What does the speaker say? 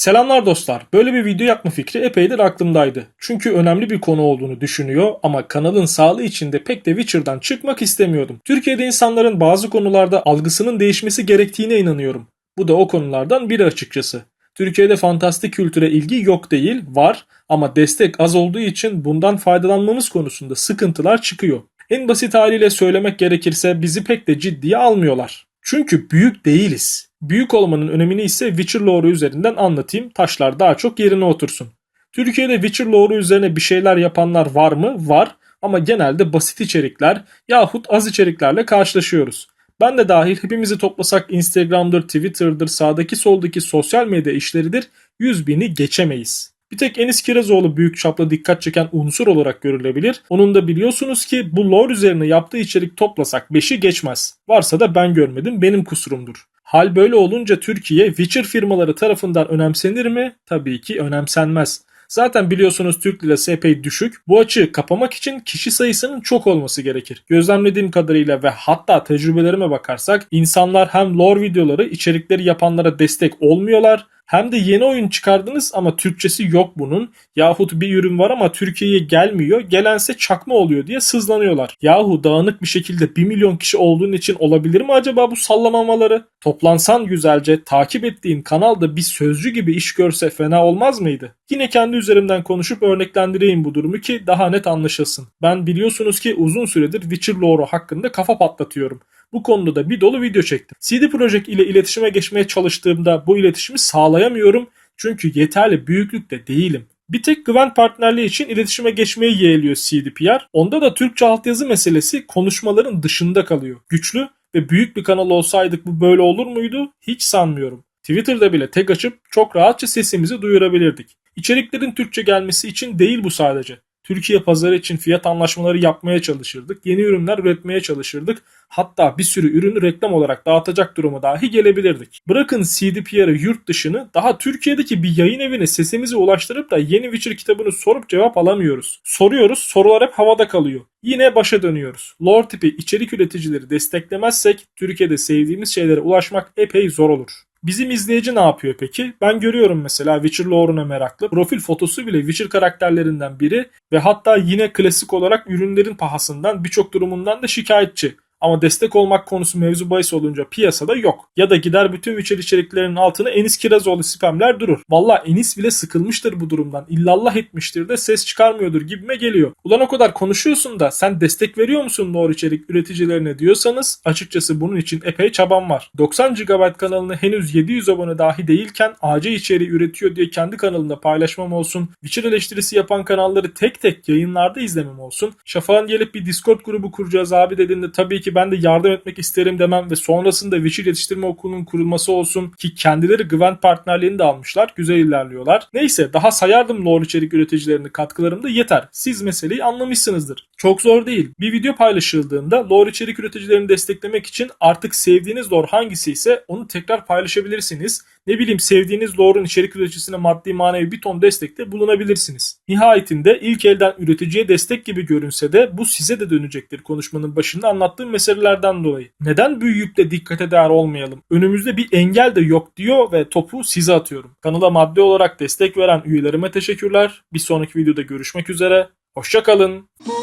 Selamlar dostlar. Böyle bir video yapma fikri epeydir aklımdaydı. Çünkü önemli bir konu olduğunu düşünüyor ama kanalın sağlığı için de pek de Witcher'dan çıkmak istemiyordum. Türkiye'de insanların bazı konularda algısının değişmesi gerektiğine inanıyorum. Bu da o konulardan biri açıkçası. Türkiye'de fantastik kültüre ilgi yok değil, var ama destek az olduğu için bundan faydalanmamız konusunda sıkıntılar çıkıyor. En basit haliyle söylemek gerekirse bizi pek de ciddiye almıyorlar. Çünkü büyük değiliz. Büyük olmanın önemini ise Witcher lore üzerinden anlatayım. Taşlar daha çok yerine otursun. Türkiye'de Witcher lore üzerine bir şeyler yapanlar var mı? Var. Ama genelde basit içerikler yahut az içeriklerle karşılaşıyoruz. Ben de dahil hepimizi toplasak Instagram'dır, Twitter'dır, sağdaki soldaki sosyal medya işleridir 100 bini geçemeyiz. Bir tek Enis Kirazoğlu büyük çaplı dikkat çeken unsur olarak görülebilir. Onun da biliyorsunuz ki bu lore üzerine yaptığı içerik toplasak 5'i geçmez. Varsa da ben görmedim benim kusurumdur. Hal böyle olunca Türkiye Witcher firmaları tarafından önemsenir mi? Tabii ki önemsenmez. Zaten biliyorsunuz Türk lirası epey düşük. Bu açığı kapamak için kişi sayısının çok olması gerekir. Gözlemlediğim kadarıyla ve hatta tecrübelerime bakarsak insanlar hem lore videoları içerikleri yapanlara destek olmuyorlar hem de yeni oyun çıkardınız ama Türkçesi yok bunun. Yahut bir ürün var ama Türkiye'ye gelmiyor. Gelense çakma oluyor diye sızlanıyorlar. Yahu dağınık bir şekilde 1 milyon kişi olduğun için olabilir mi acaba bu sallamamaları? Toplansan güzelce takip ettiğin kanalda bir sözcü gibi iş görse fena olmaz mıydı? Yine kendi üzerimden konuşup örneklendireyim bu durumu ki daha net anlaşılsın. Ben biliyorsunuz ki uzun süredir Witcher lore hakkında kafa patlatıyorum. Bu konuda da bir dolu video çektim. CD Projekt ile iletişime geçmeye çalıştığımda bu iletişimi sağlayamıyorum çünkü yeterli büyüklükte değilim. Bir tek güven partnerliği için iletişime geçmeyi yeğliyor CDPR. Onda da Türkçe altyazı meselesi konuşmaların dışında kalıyor. Güçlü ve büyük bir kanal olsaydık bu böyle olur muydu? Hiç sanmıyorum. Twitter'da bile tek açıp çok rahatça sesimizi duyurabilirdik. İçeriklerin Türkçe gelmesi için değil bu sadece. Türkiye pazarı için fiyat anlaşmaları yapmaya çalışırdık. Yeni ürünler üretmeye çalışırdık. Hatta bir sürü ürünü reklam olarak dağıtacak duruma dahi gelebilirdik. Bırakın CDPR'ı yurt dışını daha Türkiye'deki bir yayın evine sesimizi ulaştırıp da yeni Witcher kitabını sorup cevap alamıyoruz. Soruyoruz sorular hep havada kalıyor. Yine başa dönüyoruz. Lore tipi içerik üreticileri desteklemezsek Türkiye'de sevdiğimiz şeylere ulaşmak epey zor olur. Bizim izleyici ne yapıyor peki? Ben görüyorum mesela Witcher lore'una meraklı. Profil fotosu bile Witcher karakterlerinden biri ve hatta yine klasik olarak ürünlerin pahasından birçok durumundan da şikayetçi. Ama destek olmak konusu mevzu bahis olunca piyasada yok. Ya da gider bütün Witcher içeriklerinin altına Enis Kirazoğlu spamler durur. Valla Enis bile sıkılmıştır bu durumdan. İllallah etmiştir de ses çıkarmıyordur gibime geliyor. Ulan o kadar konuşuyorsun da sen destek veriyor musun doğru içerik üreticilerine diyorsanız açıkçası bunun için epey çabam var. 90 GB kanalına henüz 700 abone dahi değilken AC içeriği üretiyor diye kendi kanalında paylaşmam olsun. Witcher eleştirisi yapan kanalları tek tek yayınlarda izlemem olsun. Şafak'ın gelip bir Discord grubu kuracağız abi dediğinde tabii ki ben de yardım etmek isterim demem ve sonrasında Witcher Yetiştirme Okulu'nun kurulması olsun ki kendileri Gwent partnerliğini de almışlar. Güzel ilerliyorlar. Neyse daha sayardım lore içerik üreticilerini katkılarım da yeter. Siz meseleyi anlamışsınızdır. Çok zor değil. Bir video paylaşıldığında lore içerik üreticilerini desteklemek için artık sevdiğiniz lore hangisi ise onu tekrar paylaşabilirsiniz. Ne bileyim sevdiğiniz lore'un içerik üreticisine maddi manevi bir ton destekte bulunabilirsiniz. Nihayetinde ilk elden üreticiye destek gibi görünse de bu size de dönecektir konuşmanın başında anlattığım meselelerden dolayı. Neden büyüyüp dikkate değer olmayalım? Önümüzde bir engel de yok diyor ve topu size atıyorum. Kanala maddi olarak destek veren üyelerime teşekkürler. Bir sonraki videoda görüşmek üzere. Hoşçakalın. Anywhere